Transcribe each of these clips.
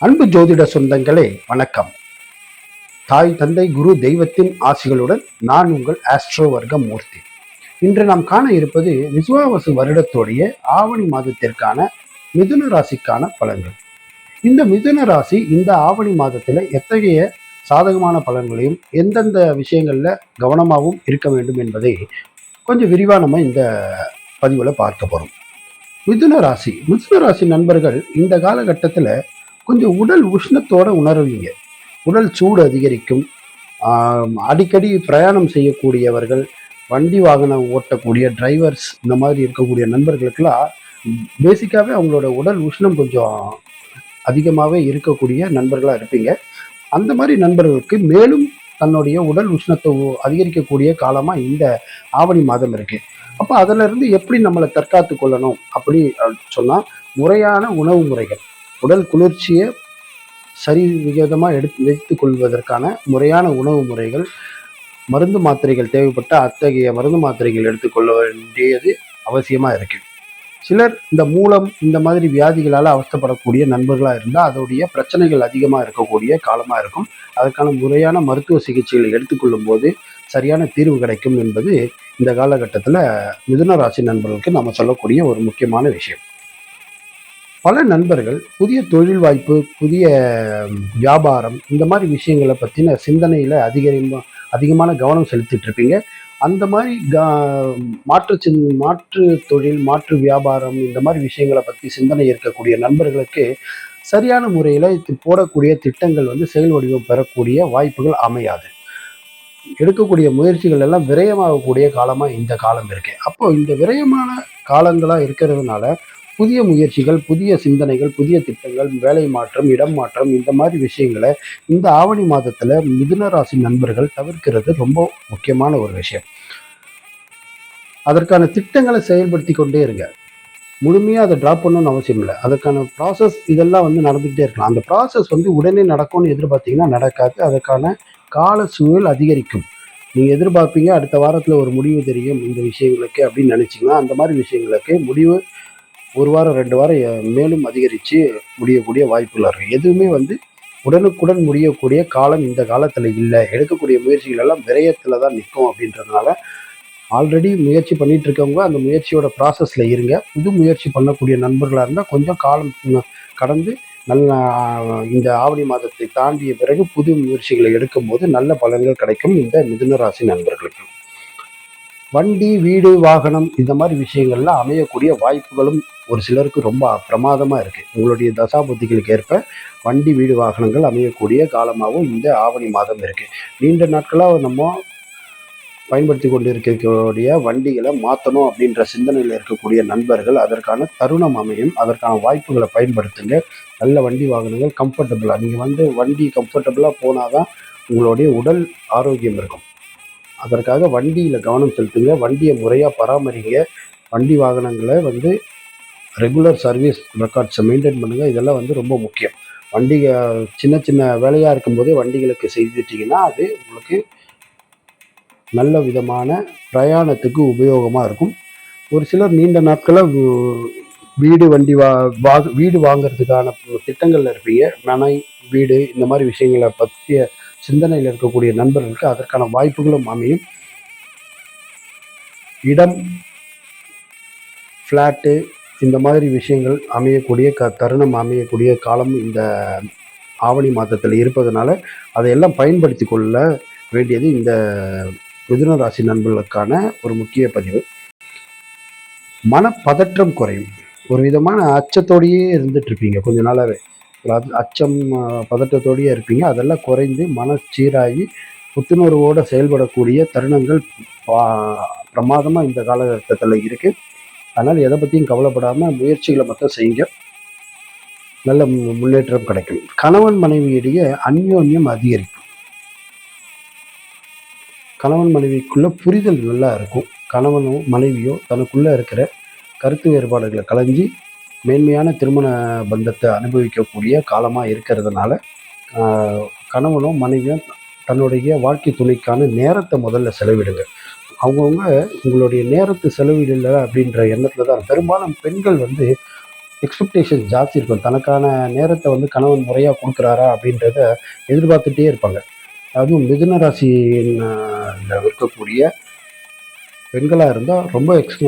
அன்பு ஜோதிட சொந்தங்களே வணக்கம். தாய் தந்தை குரு தெய்வத்தின் ஆசிகளுடன் நான் உங்கள் ஆஸ்ட்ரோ வர்க்க மூர்த்தி இன்று நாம் காண இருப்பது விசுவாவசு வருடத்துடைய ஆவணி மாதத்திற்கான மிதுன ராசிக்கான பலன்கள். இந்த மிதுன ராசி இந்த ஆவணி மாதத்துல எத்தகைய சாதகமான பலன்களையும் எந்தெந்த விஷயங்கள்ல கவனமாகவும் இருக்க வேண்டும் என்பதை கொஞ்சம் விரிவாக நம்ம இந்த பதிவுல பார்க்க போறோம். மிதுன ராசி மிதுன ராசி நண்பர்கள் இந்த காலகட்டத்தில் கொஞ்சம் உடல் உஷ்ணத்தோட உணர்வீங்க. உடல் சூடு அதிகரிக்கும். அடிக்கடி பிரயாணம் செய்யக்கூடியவர்கள் வண்டி வாகனம் ஓட்டக்கூடிய டிரைவர்ஸ் இந்த மாதிரி இருக்கக்கூடிய நண்பர்களுக்கெல்லாம் பேசிக்காகவே அவங்களோட உடல் உஷ்ணம் கொஞ்சம் அதிகமாகவே இருக்கக்கூடிய நண்பர்களாக இருப்பீங்க. அந்த மாதிரி நண்பர்களுக்கு மேலும் தன்னுடைய உடல் உஷ்ணத்தை அதிகரிக்கக்கூடிய காலமாக இந்த ஆவணி மாதம் இருக்குது அப்போ அதிலிருந்து எப்படி நம்மளை தற்காத்து கொள்ளணும் அப்படி சொன்னால் முறையான உணவு முறைகள். உடல் குளிர்ச்சியை சரி விகிதமாக எடுத்து வைத்து கொள்வதற்கான முறையான உணவு முறைகள் மருந்து மாத்திரைகள் தேவைப்பட்ட அத்தகைய மருந்து மாத்திரைகள் எடுத்துக்கொள்ள வேண்டியது அவசியமாக இருக்கு. சிலர் இந்த மூலம் இந்த மாதிரி வியாதிகளால் அவஸ்தப்படக்கூடிய நண்பர்களாக இருந்தால் அதோடைய பிரச்சனைகள் அதிகமாக இருக்கக்கூடிய காலமாக இருக்கும். அதற்கான முறையான மருத்துவ சிகிச்சைகளை எடுத்துக்கொள்ளும் போது சரியான தீர்வு கிடைக்கும் என்பது இந்த காலகட்டத்தில் மிதுன ராசி நண்பர்களுக்கு நம்ம சொல்லக்கூடிய ஒரு முக்கியமான விஷயம். பல நண்பர்கள் புதிய தொழில் வாய்ப்பு புதிய வியாபாரம் இந்த மாதிரி விஷயங்களை பற்றின சிந்தனையில் அதிகரிமா அதிகமான கவனம் செலுத்திட்டு இருப்பீங்க அந்த மாதிரி க மாற்று சிந் மாற்று தொழில் மாற்று வியாபாரம் இந்த மாதிரி விஷயங்களை பற்றி சிந்தனை இருக்கக்கூடிய நண்பர்களுக்கு சரியான முறையில் போடக்கூடிய திட்டங்கள் வந்து செயல் வடிவம் பெறக்கூடிய வாய்ப்புகள் அமையாது. எடுக்கக்கூடிய முயற்சிகள் எல்லாம் விரயமாகக்கூடிய காலமாக இந்த காலம் இருக்கு. அப்போ இந்த விரயமான காலங்களாக இருக்கிறதுனால புதிய முயற்சிகள் புதிய சிந்தனைகள் புதிய திட்டங்கள் வேலை மாற்றம் இடம் மாற்றம் இந்த மாதிரி விஷயங்களை இந்த ஆவணி மாதத்துல மிதுன ராசி நண்பர்கள் தவிர்க்கிறது ரொம்ப முக்கியமான ஒரு விஷயம். அதற்கான திட்டங்களை செயல்படுத்தி கொண்டே இருங்க. முழுமையாக அதை ட்ராப் பண்ணணும்னு அவசியம் இல்லை. அதற்கான ப்ராசஸ் இதெல்லாம் வந்து நடந்துக்கிட்டே இருக்கலாம். அந்த ப்ராசஸ் வந்து உடனே நடக்கும்னு எதிர்பார்த்தீங்கன்னா நடக்காது. அதற்கான கால சூழல் அதிகரிக்கும். நீங்கள் எதிர்பார்ப்பீங்க அடுத்த வாரத்தில் ஒரு முடிவு தெரியும் இந்த விஷயங்களுக்கு அப்படின்னு நினச்சிங்கன்னா அந்த மாதிரி விஷயங்களுக்கு முடிவு ஒரு வாரம் ரெண்டு வாரம் மேலும் அதிகரித்து முடியக்கூடிய வாய்ப்புகள் இருக்குது எதுவுமே வந்து உடனுக்குடன் முடியக்கூடிய காலம் இந்த காலத்தில் இல்லை. எடுக்கக்கூடிய முயற்சிகள் எல்லாம் விரயத்தில் தான் நிற்கும் அப்படின்றதுனால ஆல்ரெடி முயற்சி பண்ணிட்டு இருக்கவங்க அந்த முயற்சியோட ப்ராசஸில் இருங்க. புது முயற்சி பண்ணக்கூடிய நண்பர்களாக இருந்தால் கொஞ்சம் காலம் கடந்து நல்ல இந்த ஆவணி மாதத்தை தாண்டிய பிறகு புது முயற்சிகளை எடுக்கும்போது நல்ல பலன்கள் கிடைக்கும் இந்த மிதுன ராசி நண்பர்களுக்கு. வண்டி வீடு வாகனம் இந்த மாதிரி விஷயங்கள்ல அமையக்கூடிய வாய்ப்புகளும் ஒரு சிலருக்கு ரொம்ப பிரமாதமாக இருக்குது உங்களுடைய தசாபுத்திகளுக்கு ஏற்ப வண்டி வீடு வாகனங்கள் அமையக்கூடிய காலமாகவும் இந்த ஆவணி மாதம் இருக்குது நீண்ட நாட்களாக நம்ம பயன்படுத்தி கொண்டு இருக்கக்கூடிய வண்டிகளை மாற்றணும் அப்படின்ற சிந்தனையில் இருக்கக்கூடிய நண்பர்கள் அதற்கான தருணம் அமையும். அதற்கான வாய்ப்புகளை பயன்படுத்துங்க. நல்ல வண்டி வாகனங்கள் கம்ஃபர்டபுளாக நீங்கள் வந்து வண்டி கம்ஃபர்டபுளாக போனால் தான் உங்களுடைய உடல் ஆரோக்கியம் இருக்கும். அதற்காக வண்டியில் கவனம் செலுத்துங்க. வண்டியை முறையாக பராமரிங்க. வண்டி வாகனங்களை வந்து ரெகுலர் சர்வீஸ் ரெக்கார்ட்ஸை மெயின்டைன் பண்ணுங்கள் இதெல்லாம் வந்து ரொம்ப முக்கியம். வண்டிக சின்ன சின்ன வேலையாக இருக்கும்போதே வண்டிகளுக்கு செய்துட்டீங்கன்னா அது உங்களுக்கு நல்ல விதமான பிரயாணத்துக்கு உபயோகமாக இருக்கும். ஒரு சிலர் நீண்ட நாட்களாக வீடு வண்டி வா வா வீடு வாங்குறதுக்கான திட்டங்களில் இருப்பீங்க. மனை வீடு இந்த மாதிரி விஷயங்களை பற்றிய சிந்தனையில் இருக்கக்கூடிய நண்பர்களுக்கு அதற்கான வாய்ப்புகளும் அமையும். இடம் ஃப்ளாட்டு இந்த மாதிரி விஷயங்கள் அமையக்கூடிய க தருணம் அமையக்கூடிய காலம் இந்த ஆவணி மாதத்தில் இருப்பதனால அதையெல்லாம் பயன்படுத்தி கொள்ள வேண்டியது இந்த மிதுன ராசி நண்பர்களுக்கான ஒரு முக்கிய பதிவு. மனப்பதற்றம் குறையும். ஒரு விதமான அச்சத்தோடையே இருந்துட்டு இருப்பீங்க கொஞ்ச நாளாவே. அச்சம் பதட்டத்தோடையே இருப்பீங்க. அதெல்லாம் குறைந்து மன சீராகி புத்துணர்வோடு செயல்படக்கூடிய தருணங்கள் பிரமாதமாக பிரமாதமா இந்த காலகட்டத்தில் இருக்கு. அதனால் எதை பற்றியும் கவலைப்படாமல் முயற்சிகளை மட்டும் செய்யுங்க. நல்ல மு- முன்னேற்றம் கிடைக்கும். கணவன் மனைவியிடையே அந்யோன்யம் அதிகரிக்கும். கணவன் மனைவிக்குள்ள புரிதல் நல்லா இருக்கும். கணவனோ மனைவியோ தனக்குள்ள இருக்கிற கருத்து வேறுபாடுகளை களைஞ்சி மேன்மையான திருமண பந்தத்தை அனுபவிக்கக்கூடிய காலமாக இருக்கிறதுனால கணவனும் மனைவியும் தன்னுடைய வாழ்க்கை துணைக்கான நேரத்தை முதல்ல செலவிடுங்க. அவங்கவுங்க உங்களுடைய நேரத்தை செலவிடல அப்படின்ற எண்ணத்தில் தான் பெரும்பாலும் பெண்கள் வந்து எக்ஸ்பெக்டேஷன் ஜாஸ்தி இருக்கும். தனக்கான நேரத்தை வந்து கணவன் முறையாக கொடுக்குறாரா அப்படின்றத எதிர்பார்த்துட்டே இருப்பாங்க. அதுவும் மிதுன ராசியில் இருக்கக்கூடிய பெண்களாக இருந்தால் ரொம்ப எக்ஸ்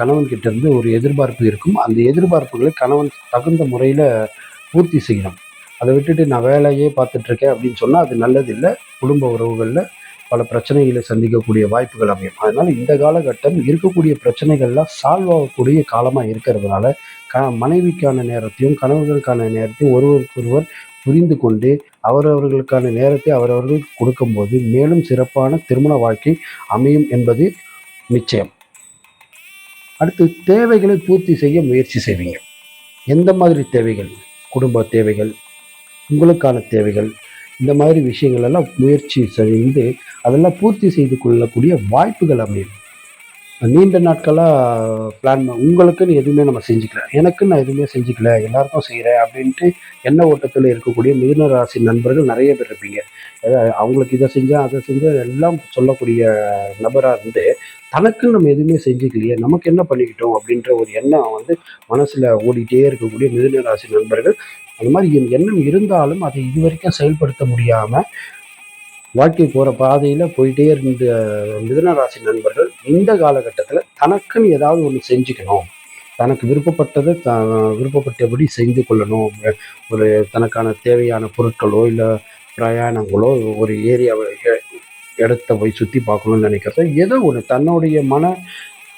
கணவன்கிட்ட இருந்து ஒரு எதிர்பார்ப்பு இருக்கும். அந்த எதிர்பார்ப்புகளை கணவன் தகுந்த முறையில் பூர்த்தி செய்யணும். அதை விட்டுட்டு நான் வேலையே பார்த்துட்ருக்கேன் அப்படின்னு சொன்னால் அது நல்லதில்லை. குடும்ப உறவுகளில் பல பிரச்சனைகளை சந்திக்கக்கூடிய வாய்ப்புகள் அமையும். அதனால் இந்த காலகட்டம் இருக்கக்கூடிய பிரச்சனைகள்லாம் சால்வ் ஆகக்கூடிய காலமாக இருக்கிறதுனால க மனைவிக்கான நேரத்தையும் கணவர்களுக்கான நேரத்தையும் ஒருவருக்கொருவர் புரிந்து கொண்டு அவரவர்களுக்கான நேரத்தை அவரவர்களுக்கு கொடுக்கும்போது மேலும் சிறப்பான திருமண வாழ்க்கை அமையும் என்பது நிச்சயம். அடுத்து தேவைகளை பூர்த்தி செய்ய முயற்சி செய்வீங்க. எந்த மாதிரி தேவைகள்? குடும்ப தேவைகள் உங்களுக்கான தேவைகள் இந்த மாதிரி விஷயங்கள் எல்லாம் முயற்சி செய்து அதெல்லாம் பூர்த்தி செய்து கொள்ளக்கூடிய வாய்ப்புகள் அமையும். நீண்ட நாட்களாக பிளான் உங்களுக்குன்னு எதுவுமே நம்ம செஞ்சுக்கல. எனக்கு நான் எதுவுமே செஞ்சுக்கல. எல்லாருக்கும் செய்கிறேன் அப்படின்ட்டு எண்ண ஓட்டத்தில் இருக்கக்கூடிய மிதுன ராசி நண்பர்கள் நிறைய பேர் இருப்பீங்க. அவங்களுக்கு இதை செஞ்சால் அதை செஞ்சால் எல்லாம் சொல்லக்கூடிய நபராக இருந்து தனக்கு நம்ம எதுவுமே செஞ்சுக்கலையே நமக்கு என்ன பண்ணிக்கிட்டோம் அப்படின்ற ஒரு எண்ணம் வந்து மனசில் ஓடிட்டே இருக்கக்கூடிய மிதுன ராசி நண்பர்கள். அந்த மாதிரி எண்ணம் இருந்தாலும் அதை இது வரைக்கும் செயல்படுத்த முடியாமல் வாழ்க்கை போகிற பாதையில் போயிட்டே இருந்த மிதுன ராசி நண்பர்கள் இந்த காலகட்டத்தில் தனக்குன்னு ஏதாவது ஒன்று செஞ்சுக்கணும். தனக்கு விருப்பப்பட்டதை த விருப்பப்பட்டபடி செய்து கொள்ளணும். ஒரு தனக்கான தேவையான பொருட்களோ இல்லை பிரயாணங்களோ ஒரு ஏரியாவை இடத்த போய் சுற்றி பார்க்கணும்னு நினைக்கிறத ஏதோ ஒன்று தன்னுடைய மன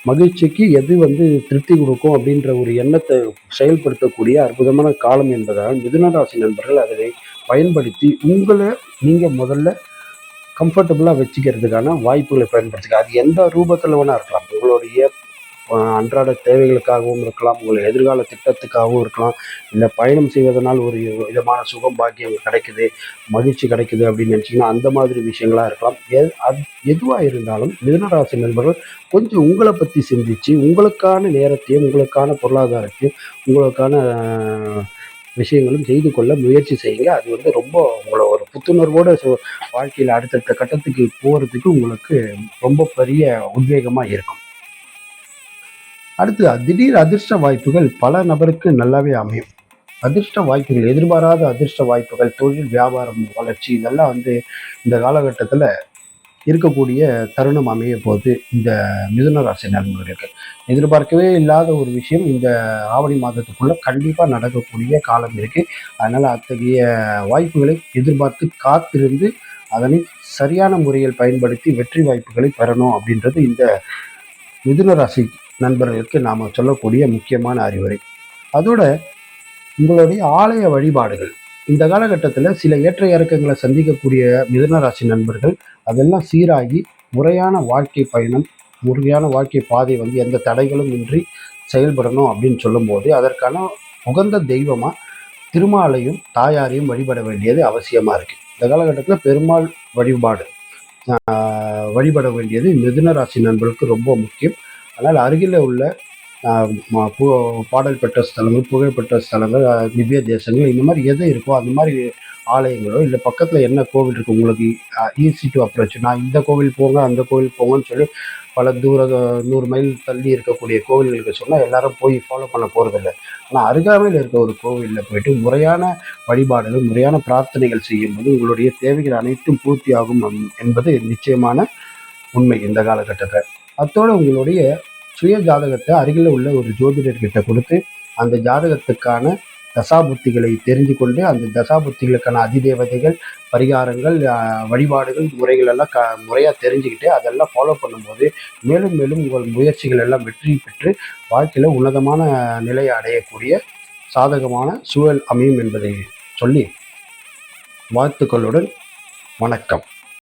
மகிழ்ச்சிக்கு எது வந்து திருப்தி கொடுக்கும் அப்படின்ற ஒரு எண்ணத்தை செயல்படுத்தக்கூடிய அற்புதமான காலம் என்பதால் மிதுனராசி நண்பர்கள் அதனை பயன்படுத்தி உங்களை நீங்கள் முதல்ல கம்ஃபர்டபுளாக வச்சுக்கிறதுக்கான வாய்ப்புகளை பயன்படுத்துங்க அது எந்த ரூபத்தில் வேணால் இருக்கலாம். உங்களுடைய அன்றாட தேவைகளுக்காகவும் இருக்கலாம். உங்கள் எதிர்கால திட்டத்துக்காகவும் இருக்கலாம். இல்லை பயணம் செய்வதனால் ஒரு விதமான சுகம் பாக்கியம் கிடைக்குது மகிழ்ச்சி கிடைக்குது அப்படின்னு நினச்சிங்கன்னா அந்த மாதிரி விஷயங்களாக இருக்கலாம். எ அது எதுவாக இருந்தாலும் மிதனராசி நண்பர்கள் கொஞ்சம் உங்களை பற்றி சிந்தித்து உங்களுக்கான நேரத்தையும் உங்களுக்கான பொருளாதாரத்தையும் உங்களுக்கான விஷயங்களும் செய்து கொள்ள முயற்சி செய்யுங்க. அது வந்து ரொம்ப உங்களை ஒரு புத்துணர்வோட வாழ்க்கையில் அடுத்தடுத்த கட்டத்துக்கு போகிறதுக்கு உங்களுக்கு ரொம்ப பெரிய உத்வேகமாக இருக்கும். அடுத்து திடீர் அதிர்ஷ்ட வாய்ப்புகள் பல நபருக்கு நல்லாவே அமையும். அதிர்ஷ்ட வாய்ப்புகள் எதிர்பாராத அதிர்ஷ்ட வாய்ப்புகள் தொழில் வியாபாரம் வளர்ச்சி இதெல்லாம் வந்து இந்த காலகட்டத்தில் இருக்கக்கூடிய தருணம் அமைய போது இந்த மிதுன ராசி நண்பர்களுக்கு எதிர்பார்க்கவே இல்லாத ஒரு விஷயம். இந்த ஆவணி மாதத்துக்குள்ள கண்டிப்பாக நடக்கக்கூடிய காலம் இருக்கு. அதனால் அத்தகைய வாய்ப்புகளை எதிர்பார்த்து காத்திருந்து அதனை சரியான முறையில் பயன்படுத்தி வெற்றி வாய்ப்புகளை பெறணும் அப்படின்றது இந்த மிதுன ராசி நண்பர்களுக்கு நாம் சொல்லக்கூடிய முக்கியமான அறிவுரை. அதோட உங்களுடைய ஆலய வழிபாடுகள் இந்த காலகட்டத்தில் சில ஏற்ற இறக்கங்களை சந்திக்கக்கூடிய மிதனராசி நண்பர்கள் அதெல்லாம் சீராகி முறையான வாழ்க்கை பயணம் முறையான வாழ்க்கை பாதை வந்து எந்த தடைகளும் இன்றி செயல்படணும் அப்படின்னு சொல்லும்போது அதற்கான உகந்த தெய்வமாக திருமாலையும் தாயாரையும் வழிபட வேண்டியது அவசியமாக இருக்குது இந்த காலகட்டத்தில் பெருமாள் வழிபாடு வழிபட வேண்டியது மிதுன ராசி நண்பர்களுக்கு ரொம்ப முக்கியம். அதனால் அருகில் உள்ள பாடல் பெற்ற ஸ்தலங்கள் புகழ்பெற்ற ஸ்தலங்கள் திவ்ய தேசங்கள் இந்த மாதிரி எது இருக்கோ அந்த மாதிரி ஆலயங்களோ இல்லை பக்கத்தில் என்ன கோவில் இருக்குது உங்களுக்கு ஈஸி டு அப்ரோச் நான் இந்த கோவில் போங்க அந்த கோவில் போங்கன்னு சொல்லி பல தூர நூறு மைல் தள்ளி இருக்கக்கூடிய கோவில்களுக்கு சொன்னால் எல்லாரும் போய் ஃபாலோ பண்ண போகிறதில்ல ஆனால் அருகாமையில் இருக்க ஒரு கோவிலில் போயிட்டு முறையான வழிபாடுகள் முறையான பிரார்த்தனைகள் செய்யும்போது உங்களுடைய தேவைகள் அனைத்தும் பூர்த்தி ஆகும் என்பது நிச்சயமான உண்மை இந்த காலகட்டத்தில். அத்தோடு உங்களுடைய சுய ஜாதகத்தை அருகில் உள்ள ஒரு ஜோதிடர்கிட்ட கொடுத்து அந்த ஜாதகத்துக்கான தசாபுத்திகளை தெரிஞ்சு கொண்டு அந்த தசாபுத்திகளுக்கான அதிதேவதைகள் பரிகாரங்கள் வழிபாடுகள் முறைகள் எல்லாம் க முறையாக தெரிஞ்சுக்கிட்டு அதெல்லாம் ஃபாலோ பண்ணும்போது மேலும் மேலும் உங்கள் முயற்சிகள் எல்லாம் வெற்றி பெற்று வாழ்க்கையில் உன்னதமான நிலையை அடையக்கூடிய சாதகமான சூழல் அமையும் என்பதை சொல்லி வாழ்த்துக்களுடன் வணக்கம்.